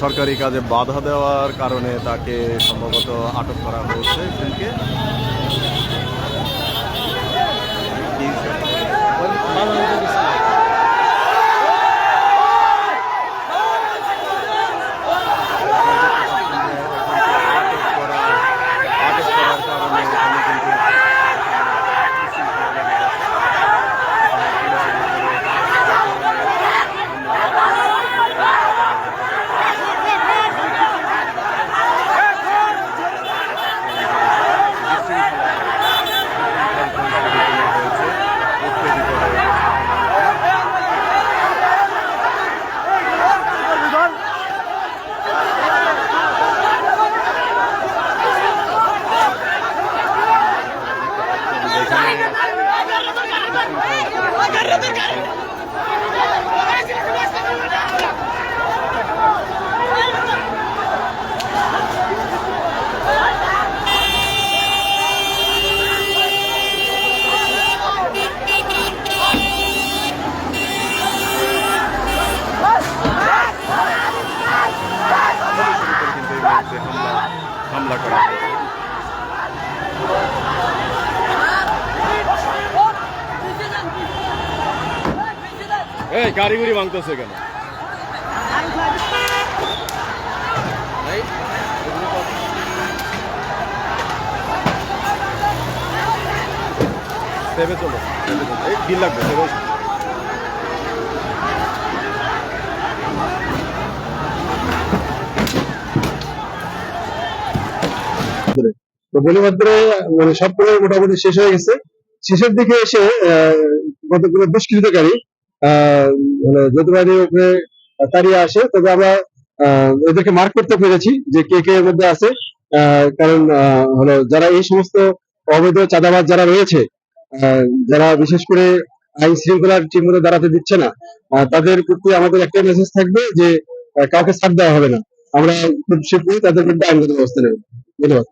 সরকারি কাজে বাধা দেওয়ার কারণে তাকে সম্ভবত আটক করা হয়েছে। একজনকে আটক করা আটক করার কারণে এখানে কিন্তু কিন্তু এই মুহূর্তে হামলা করা এই কারিগরি ভাঙতেছে কেন? সেবে চলো মানে মোটামুটি শেষ হয়ে গেছে। শেষের দিকে এসে কতগুলো দুষ্কৃতকারী মানে যদুবাড়ির উপরে তাড়িয়ে আসে, তবে আমরা এদেরকে মার্ক করতে পেরেছি যে কে কে এর মধ্যে আছে। কারণ হলো যারা এই সমস্ত অবৈধ চাঁদাবাজ যারা রয়েছে যারা বিশেষ করে আইন শৃঙ্খলার ঠিক মতো দাঁড়াতে দিচ্ছে না তাদের প্রতি আমাদের একটা মেসেজ থাকবে যে কাউকে ছাড় দেওয়া হবে না। আমরা খুব শীঘ্রই তাদের বিরুদ্ধে আইনগত ব্যবস্থা নেব। ধন্যবাদ।